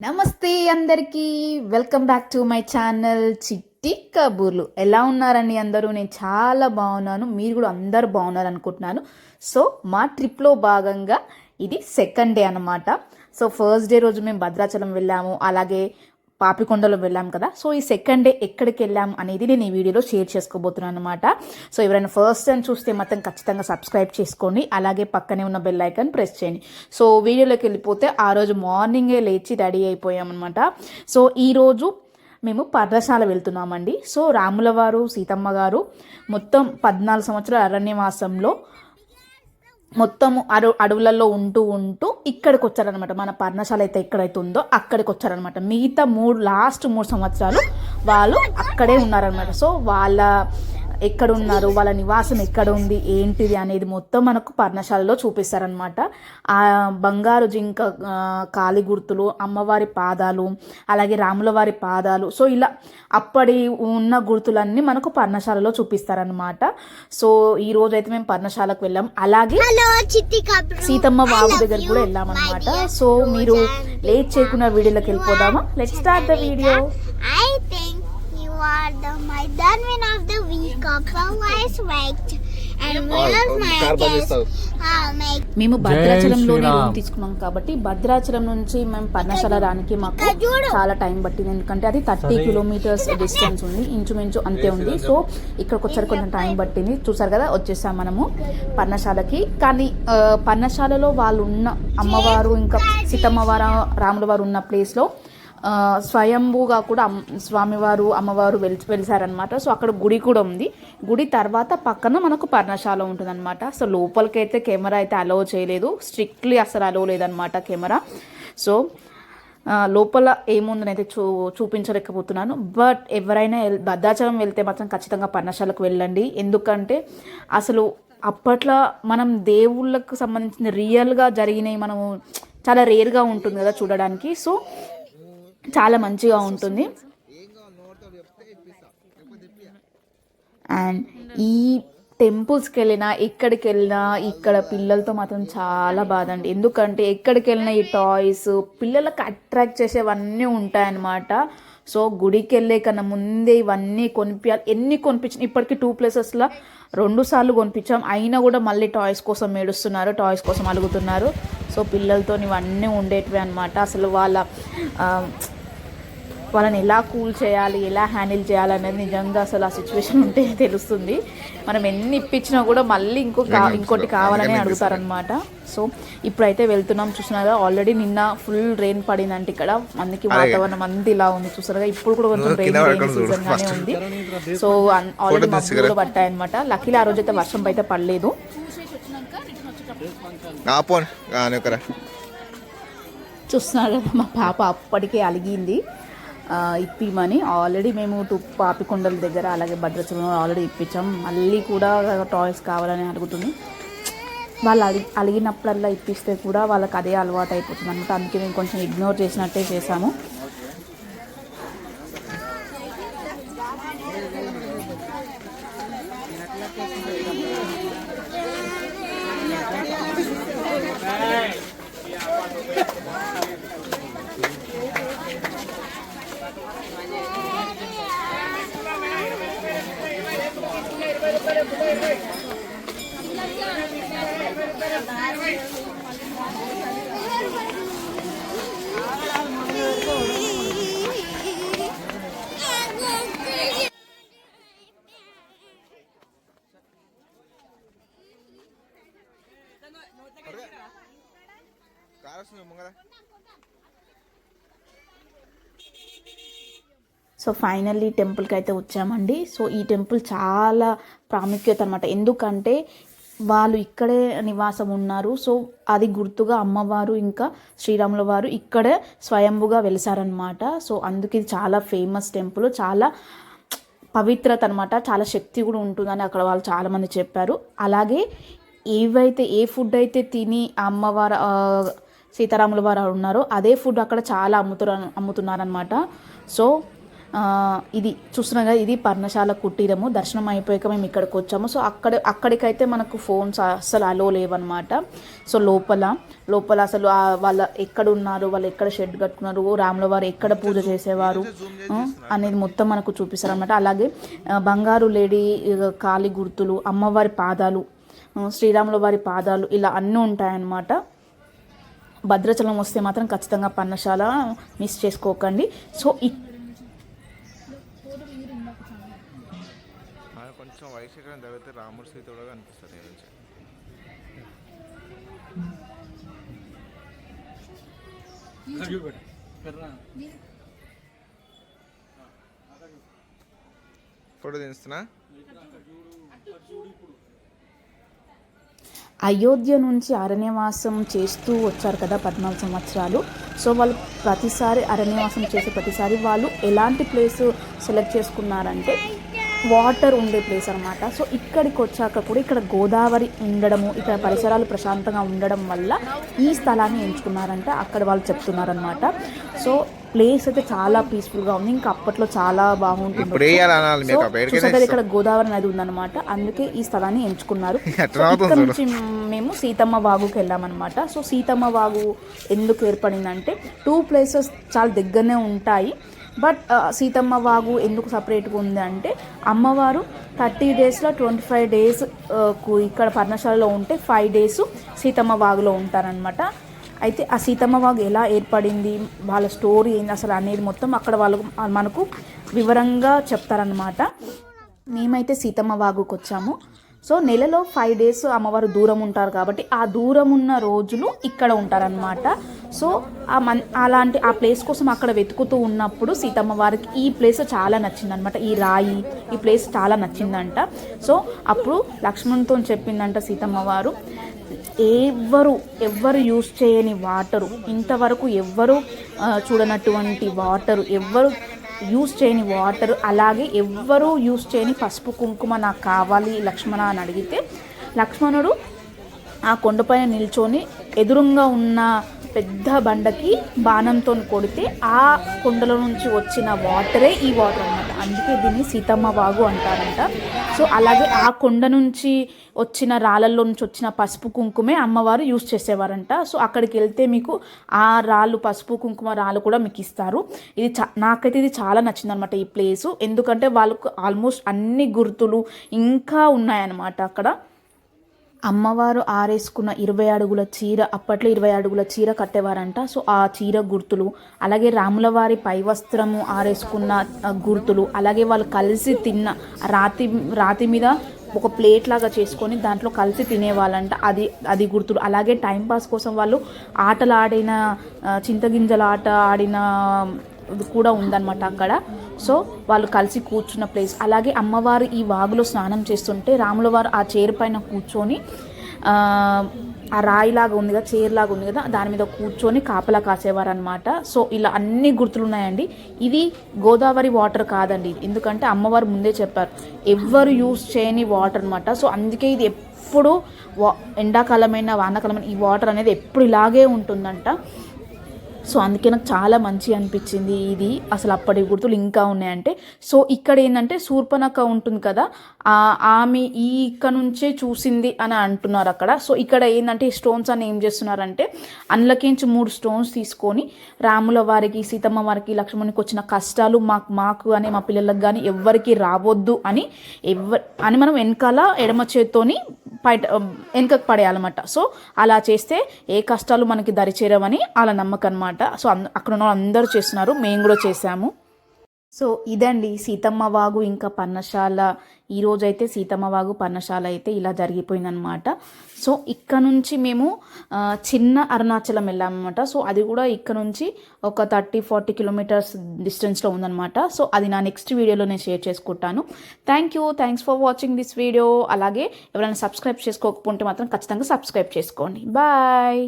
నమస్తే అందరికీ. Welcome back to my channel Chitti Kaburlu. ఎలా ఉన్నారండి అందరూ? నేను చాలా బాగున్నాను. మీరు కూడా అందరు బాగున్నారు అనుకుంటున్నాను. సో మా ట్రిప్లో భాగంగా ఇది సెకండ్ డే అనమాట సో ఫస్ట్ డే రోజు మేము భద్రాచలం వెళ్ళాము. అలాగే పాపికొండలో వెళ్ళాం కదా. సో ఈ సెకండ్ డే ఎక్కడికి వెళ్ళాం అనేది నేను ఈ వీడియోలో షేర్ చేసుకోబోతున్నాను అనమాట సో ఎవరైనా ఫస్ట్ టైం చూస్తే మాత్రం ఖచ్చితంగా సబ్స్క్రైబ్ చేసుకోండి. అలాగే పక్కనే ఉన్న బెల్ ఐకాన్ ప్రెస్ చేయండి. సో వీడియోలోకి వెళ్ళిపోతే ఆ రోజు మార్నింగే లేచి రెడీ అయిపోయామన్నమాట సో ఈరోజు మేము పర్ణశాల వెళ్తున్నామండి. సో రాములవారు సీతమ్మ గారు మొత్తం పద్నాలుగు సంవత్సరాల అరణ్యవాసంలో మొత్తము అడు అడవులలో ఉంటూ ఉంటూ ఇక్కడికి వచ్చారనమాట మన పర్ణశాల అయితే ఎక్కడైతే ఉందో అక్కడికి వచ్చారనమాట మిగతా మూడు లాస్ట్ మూడు సంవత్సరాలు వాళ్ళు అక్కడే ఉన్నారనమాట సో వాళ్ళ ఎక్కడ ఉన్నారు వాళ్ళ నివాసం ఎక్కడ ఉంది ఏంటిది అనేది మొత్తం మనకు పర్ణశాలలో చూపిస్తారనమాట ఆ బంగారు జింక కాలి గుర్తులు అమ్మవారి పాదాలు అలాగే రాముల వారి పాదాలు సో ఇలా అప్పటి ఉన్న గుర్తులన్నీ మనకు పర్ణశాలలో చూపిస్తారనమాట సో ఈ రోజు అయితే మేము పర్ణశాలకు వెళ్ళాం. అలాగే సీతమ్మ వాగు దగ్గర కూడా వెళ్ళామన్నమాట. సో మీరు లేట్ చేయకుండా వీడియోలోకి వెళ్ళిపోదామా? Let start the video The of the week of? I'll make మేము భద్రాచలంలోనే. రూమ్ తీసుకున్నాం కాబట్టి భద్రాచలం నుంచి మేము పర్ణశాల రానికి మాకు. చాలా టైం పట్టింది. ఎందుకంటే అది థర్టీ కిలోమీటర్స్ డిస్టెన్స్ ఉంది. ఇంచుమించు అంతే ఉంది. సో ఇక్కడికి వచ్చారు కొంచెం టైం పట్టింది. చూసారు కదా? వచ్చేసాం మనము పర్ణశాలకి. కానీ పర్ణశాలలో వాళ్ళు ఉన్న అమ్మవారు ఇంకా సీతమ్మ వారు రాముల వారు ఉన్న ప్లేస్లో స్వయంభూగా కూడా అమ్- స్వామివారు అమ్మవారు వెలి వెలిసారనమాట సో అక్కడ గుడి కూడా ఉంది. గుడి తర్వాత పక్కన మనకు పర్ణశాల ఉంటుందన్నమాట. సో లోపలికైతే కెమెరా అయితే అలో చేయలేదు. స్ట్రిక్ట్లీ అసలు అలో లేదనమాట కెమెరా. సో లోపల ఏముందని అయితే చూ చూపించలేకపోతున్నాను. బట్ ఎవరైనా భద్రాచలం వెళ్తే మాత్రం ఖచ్చితంగా పర్ణశాలకు వెళ్ళండి. ఎందుకంటే అసలు అప్పట్లో మనం దేవుళ్ళకు సంబంధించిన రియల్గా జరిగినవి మనము చాలా రేర్గా ఉంటుంది కదా చూడడానికి. సో చాలా మంచిగా ఉంటుంది. అండ్ ఈ టెంపుల్స్కి వెళ్ళినా ఎక్కడికి వెళ్ళినా ఇక్కడ పిల్లలతో మాత్రం చాలా బాధ అండి ఎందుకంటే ఎక్కడికి వెళ్ళినా ఈ టాయ్స్ పిల్లలకు అట్రాక్ట్ చేసేవన్నీ ఉంటాయన్నమాట. సో గుడికి వెళ్ళే కన్నా ముందే ఇవన్నీ కొనిపించాలి ఎన్ని కొనిపించిన ఇప్పటికీ టూ ప్లేసెస్లో రెండు సార్లు కొనిపించాం. అయినా కూడా మళ్ళీ టాయ్స్ కోసం ఏడుస్తున్నారు టాయ్స్ కోసం అలుగుతున్నారు. సో పిల్లలతో ఇవన్నీ ఉండేటివి అనమాట అసలు వాళ్ళ వాళ్ళని ఎలా కూల్ చేయాలి ఎలా హ్యాండిల్ చేయాలి అనేది నిజంగా అసలు ఆ సిచ్యువేషన్ ఉంటే తెలుస్తుంది. మనం ఎన్ని ఇప్పించినా కూడా మళ్ళీ ఇంకో ఇంకోటి కావాలని అడుగుతారనమాట సో ఇప్పుడైతే వెళ్తున్నాం చూసినారా ఆల్రెడీ నిన్న ఫుల్ రెయిన్ పడిందంటే ఇక్కడ అందుకే వాతావరణం అంతా ఇలా ఉంది. చూసారుగా ఇప్పుడు కూడా కొంచెం రెయిన్ రెయిన్ సీజన్ గానే ఉంది. సో ఆల్రెడీ మబ్బులు కూడా పట్టాయి అనమాట లక్కీలో ఆ రోజు అయితే వర్షం అయితే పడలేదు. చూస్తున్నారు కదా మా పాప అప్పటికే అలిగింది. ఇప్పిమని ఆల్రెడీ మేము టు పాపికొండల దగ్గర అలాగే భద్రాచలం ఆల్రెడీ ఇప్పించాం. మళ్ళీ కూడా టాయ్స్ కావాలని అడుగుతుంది. వాళ్ళు అడిగి అలిగినప్పుడల్లా ఇప్పిస్తే కూడా వాళ్ళకి అదే అలవాటు అయిపోతుంది అనమాట అందుకే మేము కొంచెం ఇగ్నోర్ చేసినట్టే చేసాము సో ఫైనల్లీ టెంపుల్కి అయితే వచ్చామండి. సో ఈ టెంపుల్ చాలా ప్రాముఖ్యత అనమాట ఎందుకంటే వాళ్ళు ఇక్కడే నివాసం ఉన్నారు. సో అది గుర్తుగా అమ్మవారు ఇంకా శ్రీరాముల వారు ఇక్కడే స్వయంభుగా వెలిసారనమాట సో అందుకే ఇది చాలా ఫేమస్ టెంపుల్. చాలా పవిత్రత అనమాట చాలా శక్తి కూడా ఉంటుందని అక్కడ వాళ్ళు చాలామంది చెప్పారు. అలాగే ఏవైతే ఏ ఫుడ్ అయితే తిని అమ్మవారు సీతారాముల వారు ఉన్నారో అదే ఫుడ్ అక్కడ చాలా అమ్ముతున్నారు అమ్ముతున్నారనమాట సో ఇది చూస్తున్నాం కదా ఇది పర్ణశాల కుటీరము. దర్శనం అయిపోయాక మేము ఇక్కడికి వచ్చాము. సో అక్కడ అక్కడికైతే మనకు ఫోన్స్ అస్సలు అలో లేవన్నమాట. సో లోపల లోపల అసలు వాళ్ళ ఎక్కడ ఉన్నారు వాళ్ళు ఎక్కడ షెడ్ కట్టుకున్నారు రాముల వారు ఎక్కడ పూజ చేసేవారు అనేది మొత్తం మనకు చూపిస్తారు అనమాట అలాగే బంగారు లేడీ కాలి గుర్తులు అమ్మవారి పాదాలు శ్రీరాముల వారి పాదాలు ఇలా అన్నీ ఉంటాయన్నమాట. భద్రాచలం వస్తే మాత్రం ఖచ్చితంగా పన్నశాల మిస్ చేసుకోకండి. సో ఇ- కొంచెం రాముడు సీత కూడా కనిపిస్తారు ఈరోజు ఫోటో తీస్తున్నా? అయోధ్య నుంచి అరణ్యవాసం చేస్తూ వచ్చారు కదా పద్నాలుగు సంవత్సరాలు. సో వాళ్ళు ప్రతిసారి అరణ్యవాసం చేసే ప్రతిసారి వాళ్ళు ఎలాంటి ప్లేస్ సెలెక్ట్ చేసుకున్నారంటే వాటర్ ఉండే ప్లేస్ అనమాట సో ఇక్కడికి వచ్చాక కూడా ఇక్కడ గోదావరి ఉండడము ఇక్కడ పరిసరాలు ప్రశాంతంగా ఉండడం వల్ల ఈ స్థలాన్ని ఎంచుకున్నారంట. అక్కడ వాళ్ళు చెప్తున్నారనమాట సో ప్లేస్ అయితే చాలా పీస్ఫుల్గా ఉంది. ఇంకా అప్పట్లో చాలా బాగుంటుంది. కదా ఇక్కడ గోదావరి నది ఉందన్నమాట. అందుకే ఈ స్థలాన్ని ఎంచుకున్నారు. ఇక్కడ. నుంచి మేము సీతమ్మ వాగుకి వెళ్ళామన్నమాట. సో సీతమ్మ వాగు ఎందుకు ఏర్పడిందంటే టూ ప్లేసెస్ చాలా దగ్గరనే ఉంటాయి. బట్ సీతమ్మ వాగు ఎందుకు సపరేట్గా ఉంది అంటే అమ్మవారు థర్టీ డేస్లో ట్వంటీ ఫైవ్ డేస్ ఇక్కడ పర్ణశాలలో ఉంటే ఫైవ్ డేస్ సీతమ్మ వాగులో ఉంటారనమాట అయితే ఆ సీతమ్మ వాగు ఎలా ఏర్పడింది వాళ్ళ స్టోరీ ఏంది అసలు అనేది మొత్తం అక్కడ వాళ్ళు మనకు వివరంగా చెప్తారనమాట మేమైతే సీతమ్మ వాగుకి వచ్చాము సో నెలలో ఫైవ్ డేస్ అమ్మవారు దూరం ఉంటారు కాబట్టి ఆ దూరం ఉన్న రోజులు ఇక్కడ ఉంటారనమాట సో ఆ మన్ అలాంటి ఆ ప్లేస్ కోసం అక్కడ వెతుకుతూ ఉన్నప్పుడు సీతమ్మ వారికి ఈ ప్లేస్ చాలా నచ్చిందనమాట ఈ రాయి ఈ ప్లేస్ చాలా నచ్చిందంట. సో అప్పుడు లక్ష్మణ్తో చెప్పిందంట సీతమ్మ వారు ఎవ్వరు ఎవ్వరు యూజ్ చేయని వాటరు ఇంతవరకు ఎవ్వరు చూడనటువంటి వాటరు ఎవ్వరు యూస్ చేయని వాటర్ అలాగే ఎవ్వరూ యూస్ చేయని పసుపు కుంకుమ నాకు కావాలి లక్ష్మణ అని అడిగితే లక్ష్మణుడు ఆ కొండపైన నిల్చొని ఎదురుగా ఉన్న పెద్ద బండకి బాణంతో కొడితే ఆ కొండలో నుంచి వచ్చిన వాటరే ఈ వాటర్ అన్నమాట. అందుకే దీన్ని సీతమ్మ వాగు అంటారంట. సో అలాగే ఆ కొండ నుంచి వచ్చిన రాళ్ళల్లో నుంచి వచ్చిన పసుపు కుంకుమే అమ్మవారు యూస్ చేసేవారంట. సో అక్కడికి వెళ్తే మీకు ఆ రాళ్ళు పసుపు కుంకుమ రాళ్ళు కూడా మీకు ఇస్తారు. ఇది చా నాకైతే ఇది చాలా నచ్చింది అనమాట ఈ ప్లేసు. ఎందుకంటే వాళ్ళకు ఆల్మోస్ట్ అన్ని గుర్తులు ఇంకా ఉన్నాయన్నమాట అక్కడ. అమ్మవారు ఆరేసుకున్న ఇరవై అడుగుల చీర అప్పట్లో ఇరవై అడుగుల చీర కట్టేవారంట. సో ఆ చీర గుర్తులు అలాగే రాముల వారి పై వస్త్రము ఆరేసుకున్న గుర్తులు అలాగే వాళ్ళు కలిసి తిన్న రాతి రాతి మీద ఒక ప్లేట్ లాగా చేసుకొని దాంట్లో కలిసి తినేవాళ్ళంట. అది అది గుర్తులు. అలాగే టైంపాస్ కోసం వాళ్ళు ఆటలు ఆడిన చింతగింజల ఆట ఆడిన కూడా ఉందన్నమాట అక్కడ. సో వాళ్ళు కలిసి కూర్చున్న ప్లేస్. అలాగే అమ్మవారు ఈ వాగులో స్నానం చేస్తుంటే రాముల వారు ఆ చైర్ పైన కూర్చొని ఆ, రాయిలాగా ఉంది కదా చీరలాగా ఉంది కదా దాని మీద కూర్చొని కాపలా కాసేవారు అనమాట సో ఇలా అన్ని గుర్తులు ఉన్నాయండి ఇది గోదావరి వాటర్ కాదండి ఎందుకంటే అమ్మవారు ముందే చెప్పారు ఎవ్వరు యూస్ చేయని వాటర్ అనమాట సో అందుకే ఇది ఎప్పుడు వా ఎండాకాలమైన వానాకాలమైన ఈ వాటర్ అనేది ఎప్పుడు ఇలాగే ఉంటుందంట. సో అందుకే నాకు చాలా మంచి అనిపించింది ఇది. అసలు అప్పటి గుర్తులు ఇంకా ఉన్నాయంటే సో ఇక్కడ ఏంటంటే శూర్పణక ఉంటుంది కదా ఆమె ఈ ఇక్కడ నుంచే చూసింది అని అంటున్నారు అక్కడ. సో ఇక్కడ ఏంటంటే ఈ స్టోన్స్ అని ఏం చేస్తున్నారంటే అందులోకించి మూడు స్టోన్స్ తీసుకొని రాముల వారికి సీతమ్మ వారికి లక్ష్మణునికి వచ్చిన కష్టాలు మాకు మాకు అని మా పిల్లలకు కానీ ఎవ్వరికి రావద్దు అని ఎవ్వ అని మనం వెనకాల ఎడమ చేత్తోని బయట వెనకకు పడేయాలన్నమాట. సో అలా చేస్తే ఏ కష్టాలు మనకి దరిచేరవని వాళ్ళ నమ్మకం అనమాట సో అంద- అక్కడ ఉన్న వాళ్ళు అందరూ చేస్తున్నారు. మేము కూడా చేసాము సో ఇదండి సీతమ్మ వాగు ఇంకా పన్నశాల. ఈరోజైతే సీతమ్మ వాగు పన్నశాల అయితే ఇలా జరిగిపోయిందనమాట సో ఇక్కడ నుంచి మేము చిన్న అరుణాచలం వెళ్ళామన్నమాట. సో అది కూడా ఇక్కడ నుంచి ఒక థర్టీ ఫార్టీ కిలోమీటర్స్ డిస్టెన్స్లో ఉందన్నమాట. సో అది నా నెక్స్ట్ వీడియోలో నేను షేర్ చేసుకుంటాను. Thank you. Thanks for watching this video. అలాగే ఎవరైనా సబ్స్క్రైబ్ చేసుకోకపోతే మాత్రం ఖచ్చితంగా సబ్స్క్రైబ్ చేసుకోండి. బాయ్.